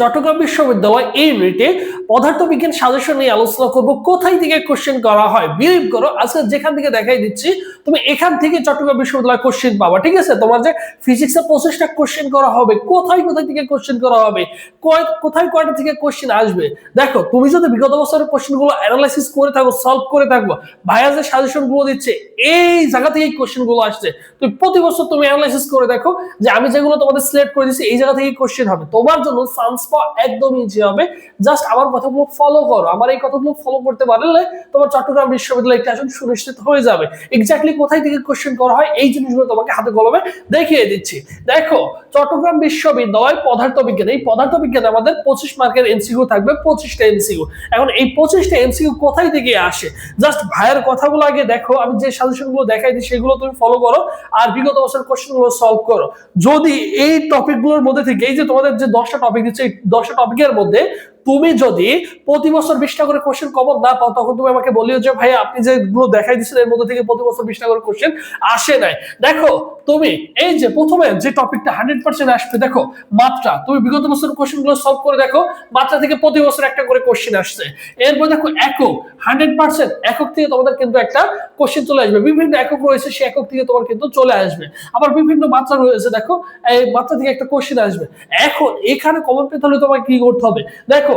চট্টগ্রাম বিশ্ববিদ্যালয় এই ইউনিটে পদার্থবিজ্ঞান সাজেশন নিয়ে আলোচনা করব। কোথায় থেকে কোশ্চেন করা হয়? বিলিভ করো, আজকে যেখান থেকে দেখাই দিচ্ছি, তুমি এখান থেকে চট্টগ্রাম বিশ্ববিদ্যালয় কোশ্চেন পাবা, ঠিক আছে? তোমার যে ফিজিক্সের পঁচিশটা কোশ্চেন করা হবে, কোথায় কোথায় থেকে কোশ্চেন করা হবে কোথায় কয়টা থেকে কোশ্চেন আসবে? দেখো, তুমি যদি বিগত বছরের কোশ্চেনগুলো অ্যানালাইসিস করে থাকো সলভ করে থাকব ভাইয়া যে সাজেশনগুলো দিচ্ছে, এই জায়গা থেকে কোশ্চেনগুলো আসছে। তুমি প্রতি বছর তুমি অ্যানালাইসিস করে দেখো যে আমি যেগুলো তোমাদের সিলেক্ট করে দিচ্ছি এই জায়গা থেকে কোশ্চেন হবে। তোমার জন্য চান্স পাওয়া একদম ইজি হবে। জাস্ট আমার কথাগুলো ফলো করো। আমার এই কথাগুলো ফলো করতে পারলে তোমার চট্টগ্রাম বিশ্ববিদ্যালয় একটা আসন সুনিশ্চিত হয়ে যাবে। এক্স্যাক্টলি কোথায় থেকে কোশ্চেন করা হয় এই জিনিসগুলো তোমাকে হাতে কলমে দেখিয়ে দিচ্ছি। দেখো, চট্টগ্রাম বিশ্ববিদ্যালয় পদার্থ বিজ্ঞান এই পদার্থ বিজ্ঞান আমাদের পঁচিশ মার্কের এমসিকিউ থাকবে, পঁচিশটা এমসিকিউ। এখন এই পঁচিশটা এমসিকিউ কোথায় থেকে আসে? জাস্ট ভাইয়ের কথাগুলো আগে দেখো। আমি যে সাজেশনগুলো দেখাই দিই, সেগুলো তুমি ফলো করো আর বিগত বছর কোশ্চেনগুলো সলভ করো। যদি এই টপিকগুলোর মধ্যে থেকে এই যে তোমাদের যে দশটা টপিক দিচ্ছে, এই দশটা টপিকের মধ্যে তুমি যদি প্রতি বছর বিশটা করে কোশ্চেন কমন না পাও, তখন তুমি আমাকে বলিও যে ভাই আপনি যেগুলো দেখাই দিচ্ছেন এর মধ্যে থেকে প্রতি বছর বিশটা করে কোশ্চেন আসে নাই। দেখো, তুমি এই যে প্রথমে যে টপিকটা হান্ড্রেড পার্সেন্ট আসবে, দেখো, মাত্রা, তুমি বিগত বছর কোশ্চেনগুলো সলভ করে দেখো, মাত্রা থেকে প্রতি বছর একটা করে কোশ্চেন আসছে। এরপর দেখো, একক হান্ড্রেড পার্সেন্ট একক থেকে তোমাদের কিন্তু একটা কোশ্চেন চলে আসবে। বিভিন্ন একক রয়েছে, সেই একক থেকে তোমার কিন্তু চলে আসবে। আবার বিভিন্ন মাত্রা রয়েছে, দেখো, এই মাত্রা থেকে একটা কোশ্চেন আসবে। এখন এখানে কমন পেতে হলে তোমাকে কি করতে হবে? দেখো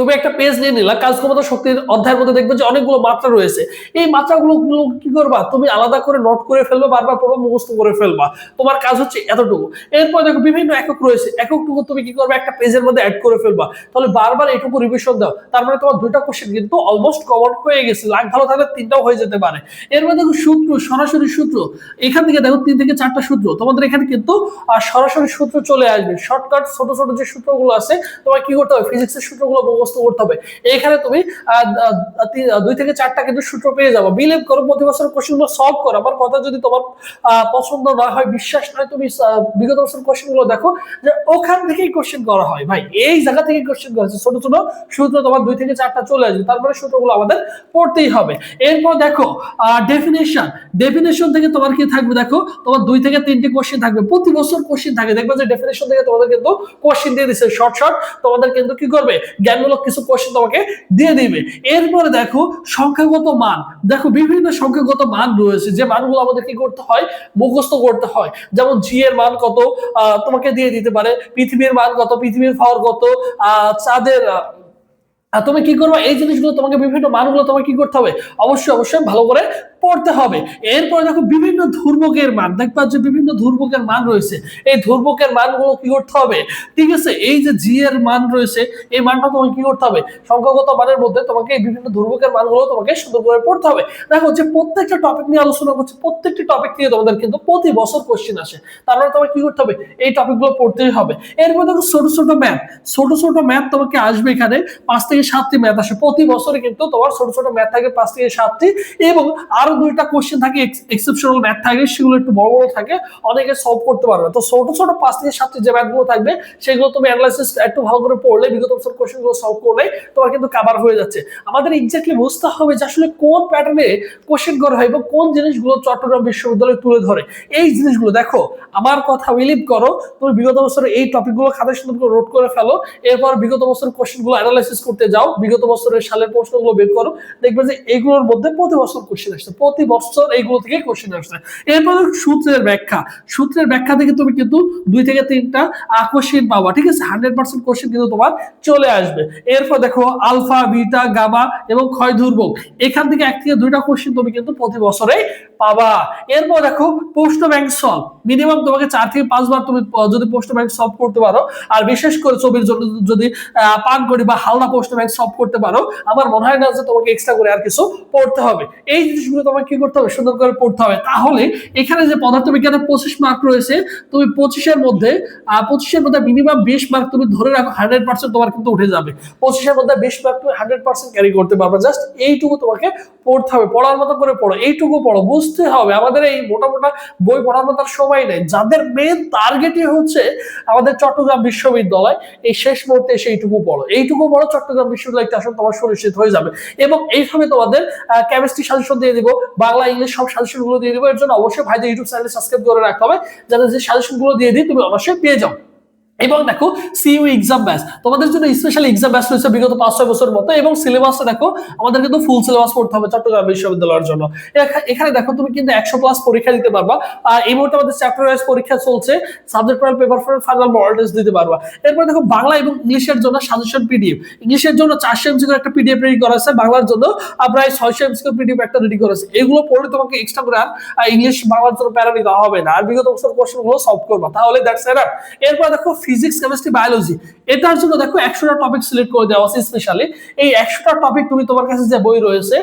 তুমি একটা পেজ নিয়ে নিলা, কাজ ক্ষমতা শক্তির অধ্যায়ের মধ্যে দেখবে যে অনেকগুলো মাত্রা রয়েছে। এই মাত্রাগুলো কি করবা? তুমি আলাদা করে নোট করে ফেলবা, বারবার পড়বা, মুখস্থ করে ফেলবা। তোমার কাজ হচ্ছে এতটুকু। এরপর দেখো বিভিন্ন একক রয়েছে। এককটুকু তুমি কি করবে? একটা পেজের মধ্যে অ্যাড করে ফেলবা। তাহলে বারবার এটুকু রিভিশন দাও। তার মানে তোমার দুইটা কোশ্চেন কিন্তু অলমোস্ট কভার হয়ে গেছে। লাখ ভালো থাকলে তিনটাও হয়ে যেতে পারে। এর মধ্যে দেখো সূত্র, সরাসরি সূত্র। এখান থেকে দেখো তিন থেকে চারটা সূত্র। তোমাদের এখানে কিন্তু সরাসরি সূত্র চলে আসবে। শর্টকাট ছোট ছোট যে সূত্রগুলো আছে, তোমার কি করতে হবে? ফিজিক্সের সূত্রগুলো মুখস্থ করতে হবে। এখানে তুমি দুই থেকে চারটা কিন্তু সূত্র পেয়ে যাব। বিলিভ করো, প্রতি বছর কোশ্চেনগুলো সলভ করো। আমার কথা যদি তোমার পছন্দ না হয়, বিশ্বাস নয়, তুমি বিগত বছর কোশ্চেনগুলো দেখো যে ওখান থেকেই কোশ্চেন করা হয়। ভাই, এই জায়গা থেকে কোশ্চেন করা হচ্ছে ছোট ছোট সূত্র তোমার দুই থেকে চারটা চলে আসবে। তারপরে সূত্রগুলো আমাদের পড়তেই হবে। এরপর দেখো ডেফিনেশন ডেফিনেশন থেকে তোমার কি থাকবে দেখো? তোমার দুই থেকে তিনটি কোশ্চেন থাকবে। প্রতি বছর কোশ্চেন থাকে। দেখবে যে ডেফিনেশন থেকে তোমাদের কিন্তু কোশ্চেন দিয়ে দিচ্ছে শর্ট শর্ট তোমাদের কিন্তু কি করবে? জ্ঞানমূলক কিছু কোশ্চেন তোমাকে দিয়ে দিবে। এরপরে দেখো, সংখ্যাগত মান। দেখো, বিভিন্ন সংখ্যাগত মান রয়েছে। যে মানগুলো আমাদের কি করতে হয়? মুখস্থ করতে হয়। যেমন জি এর মান কত? তোমাকে দিয়ে দিতে পারে। পৃথিবীর মান কত? পৃথিবীর ফর কত? চাঁদের তুমি কি করবে? এই জিনিসগুলো তোমাকে বিভিন্ন মানগুলো তোমাকে কি করতে হবে? অবশ্যই অবশ্যই ভালো করে পড়তে হবে। এরপরে দেখো বিভিন্ন ধ্রুবকের মান দেখবা যে বিভিন্ন ধ্রুবকের মান রয়েছে। এই ধ্রুবকের মানগুলো কি করতে হবে? ঠিক আছে, এই যে জি এর মান রয়েছে, এই মানটা তোমাকে কি করতে হবে? সংখ্যাগত মানের মধ্যে তোমাকে এই বিভিন্ন ধ্রুবকের মানগুলো তোমাকে সুন্দর করে পড়তে হবে। দেখো যে প্রত্যেকটা টপিক নিয়ে আলোচনা করছে, প্রত্যেকটি টপিক নিয়ে তোমাদের কিন্তু প্রতি বছর কোশ্চেন আসে। তার মানে তোমাকে কি করতে হবে? এই টপিকগুলো পড়তেই হবে। এরপর দেখো ছোট ছোট ম্যাথ ছোট ছোট ম্যাথ তোমাকে আসবে এখানে পাঁচ থেকে সাতটি ম্যাথ আসে। প্রতি বছরে কিন্তু তোমার ছোট ছোট ম্যাথ থাকে পাঁচ থেকে সাতটি এবং আরও দুইটা কোশ্চেন থাকে এক্সেপশনাল ম্যাথ থাকে, সেগুলো একটু বড় বড় থাকে, অনেকে সলভ করতে পারবে তো ছোট ছোট পাঁচ থেকে সাতটি যে ম্যাথগুলো থাকবে, সেগুলো তুমি অ্যানালাইসিস একটু ভালো করে পড়লে, বিগত বছর কোশ্চেনগুলো সলভ করলে, তোমার কিন্তু কাভার হয়ে যাচ্ছে। আমাদের এক্স্যাক্টলি বুঝতে হবে যে আসলে কোন প্যাটার্নে কোশ্চেন করা হয় এবং কোন জিনিসগুলো চট্টগ্রাম বিশ্ববিদ্যালয় তুলে ধরে। এই জিনিসগুলো দেখো, আমার কথা বিলিভ করো, তুমি বিগত বছর এই টপিকগুলো খাতায় সুন্দর করে নোট করে ফেলো, এরপর বিগত বছরের কোশ্চেনগুলো অ্যানালাইসিস করতে যাও, বিগত বছরের সালের প্রশ্নগুলো বের করো, দেখবে যে এইগুলোর মধ্যে প্রতি বছর কোশ্চেন আসছে। প্রতি বছর এইগুলো থেকে কোশ্চেন আসছে এরপর সূত্রের ব্যাখ্যা। সূত্রের ব্যাখ্যা থেকে তুমি কিন্তু দুই থেকে তিনটা কোশ্চেন পাবা, ঠিক আছে? হান্ড্রেড পার্সেন্ট কোশ্চেন কিন্তু তোমার চলে আসবে। এরপর দেখো, আলফা, বিটা গাবা এবং ক্ষয় দুর্ভোগ এখান থেকে এক থেকে দুইটা কোশ্চেন তুমি কিন্তু প্রতি বছরে পাবা। এরপর দেখো প্রশ্ন ব্যাংক সলভ মিনিমাম তোমাকে চার থেকে পাঁচবার তুমি যদি প্রশ্ন ব্যাংক সলভ করতে পারো, আর বিশেষ করে ছবির জন্য যদি পান করি বা হালনা প্রশ্ন ব্যাংক সলভ করতে পারো, আমার মনে হয় না যে তোমাকে এক্সট্রা করে আর কিছু পড়তে হবে। এই জিনিসগুলো তোমাকে কি করতে হবে? সুন্দর করে পড়তে হবে। তাহলে এখানে যে পদার্থবিজ্ঞানের পঁচিশ মার্ক রয়েছে, তুমি পঁচিশের মধ্যে পঁচিশের মধ্যে মিনিমাম বিশ মার্ক তুমি ধরে রাখো হান্ড্রেড পার্সেন্ট তোমার কিন্তু উঠে যাবে। পঁচিশের মধ্যে বিশ মার্ক তুমি হান্ড্রেড পার্সেন্ট ক্যারি করতে পারবে। জাস্ট এইটুকু তোমাকে পড়তে হবে। পড়ার মতো করে পড়ো। এইটুকু পড়ো। বুঝতে হবে। আমাদের এই মোটা মোটা বই পড়ানো তার সময় নেই। যাদের মেন টার্গেটই হচ্ছে আমাদের চট্টগ্রাম বিশ্ববিদ্যালয়, এই শেষ মুহূর্তে এসে এইটুকু পড়ো। এইটুকু পড়ো, চট্টগ্রাম বিশ্ববিদ্যালয় একটা আসন তোমার সুনিশ্চিত হয়ে যাবে। এবং এইভাবে তোমাদের কেমিস্ট্রি সাজেশন দিয়ে দিব, বাংলা, ইংলিশ সব সাজেশনগুলো দিয়ে দিব। এর জন্য অবশ্যই ভাইদের ইউটিউব চ্যানেল সাবস্ক্রাইব করে রাখতে হবে। যাতে যে সাজেশনগুলো দিয়ে দিই, তুমি অবশ্যই পেয়ে যাও। এবং দেখো সিইউ এক্সাম ব্যাচ তোমাদের জন্য স্পেশাল এক্সাম ব্যাচ রয়েছে বিগত পাঁচ, ছয় বছরের মতো এবং সিলেবাসটা দেখো, আমাদের কিন্তু ফুল সিলেবাস পড়তে হবে চট্টগ্রাম বিশ্ববিদ্যালয়ের জন্য। এখানে দেখো, তুমি কিন্তু একশো প্লাস পরীক্ষা দিতে পারবা। আর এই মুহূর্তে আমাদের চ্যাপ্টার ওয়াইজ পরীক্ষা চলছে subject wise paper for final model test দিতে পারবা। এরপর দেখো, বাংলা এবং ইংলিশের জন্য সাজেশন পিডিএফ ইংলিশের জন্য চারশো এমসিকিউ একটা পিডিএফ রেডি করা আছে বাংলার জন্য প্রায় ছয়শো এমসিকিউ পিডিএফ একটা রেডি করা আছে এগুলো পড়ে তোমাকে এক্সট্রা করে আর ইংলিশ বাংলার জন্য প্যারা নিতে হবে না। আর বিগত বছর কোশ্চেনগুলো সলভ করবা। তাহলে দ্যাটস এরপর দেখো ফিজিক্স কেমিস্ট্রি বায়োলজি এটার জন্য দেখো একশোটা টপিক সিলেক্ট করে দেওয়া আছে স্পেশালি এই একশোটা টপিক তুমি তোমার কাছে যে বই রয়েছে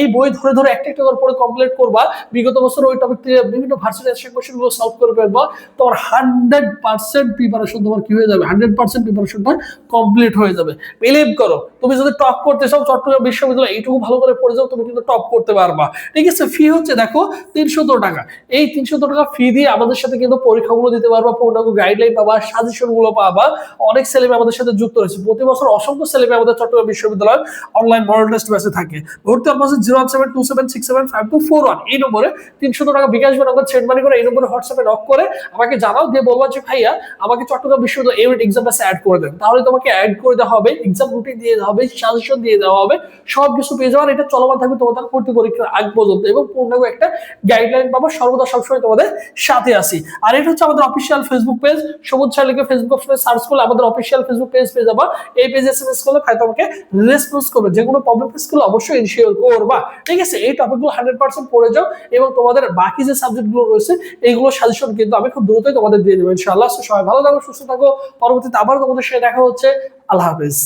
এই বই ধরে ধরে একটা একটা করে পড়ে কমপ্লিট করবা। বিগত বছর ওই টপিক থেকে বিভিন্ন ভার্সিটি কোশ্চেনগুলো সলভ করে ফেলবা। তোমার হান্ড্রেড পার্সেন্ট প্রিপারেশন তোমার কি হয়ে যাবে? হান্ড্রেড পার্সেন্ট প্রিপারেশনটা কমপ্লিট হয়ে যাবে। বিলিভ করো, তুমি যদি টপ করতে চাও, চট্টগ্রাম বিশ্ববিদ্যালয় এইটুকু ভালো করে পড়ে যাও, তুমি কিন্তু টপ করতে পারবা। ঠিক আছে? ফি হচ্ছে দেখো তিনশত টাকা। এই তিনশত টাকা ফি দিয়ে আমাদের সাথে কিন্তু পরীক্ষাগুলো দিতে পারবা পূর্ণাঙ্গ গাইডলাইন পাবা সাজেশন গুলো পাবা। অনেক ছেলেমেয়ে আমাদের সাথে যুক্ত রয়েছে। প্রতি বছর অসংখ্য ছেলেমেয়ে আমাদের চট্টগ্রাম বিশ্ববিদ্যালয়ের অনলাইন মডেল টেস্ট ব্যাচে থাকে। ভর্তি online zero one seven two seven six seven five two four one এই নম্বরে তিনশত টাকা বিকাশ বা নগদ সেন্ড মানি করে, এই নম্বরে হোয়াটসঅ্যাপে নক করে, আমাকে জানাও, দিয়ে বলবা যে, ভাইয়া, আমাকে চট্টগ্রাম বিশ্ববিদ্যালয় ইউনিট এক্সাম ব্যাচে অ্যাড করে দেন। তাহলে তোমাকে অ্যাড করে দেওয়া হবে এক্সাম রুটিন দিয়ে দেওয়া হবে সাজেশন দিয়ে দেওয়া হবে সব কিছু পেয়ে যাওয়ার এটা চলমান থাকবে তোমাদের ভর্তি পরীক্ষার আগ পর্যন্ত এবং পূর্ণাঙ্গ একটা গাইডলাইন পাবো। সর্বদা সবসময় তোমাদের সাথে আসি আর এটা হচ্ছে আমাদের অফিসিয়াল ফেসবুক পেজ সবুজ লিখে ফেসবুক অপশনে সার্চ করলে আমাদের অফিসিয়াল ফেসবুক পেজ পেয়ে যাবা। এই পেজে এসএমএস করলে ভাই তোমাকে রেসপন্স করবে। যে কোনো প্রবলেম ফেস করলে অবশ্যই ইনশিওর করবা। ঠিক আছে? এই টপিকগুলো হান্ড্রেড পার্সেন্ট পড়ে যাও এবং তোমাদের বাকি যে সাবজেক্টগুলো রয়েছে, এইগুলো সাজেশন কিন্তু আমি খুব দ্রুতই তোমাদের দিয়ে দেবো ইনশাআল্লাহ। সবাই ভালো থাকো, সুস্থ থাকো। পরবর্তীতে আবার তোমাদের সাথে দেখা হচ্ছে। আল্লাহ হাফেজ।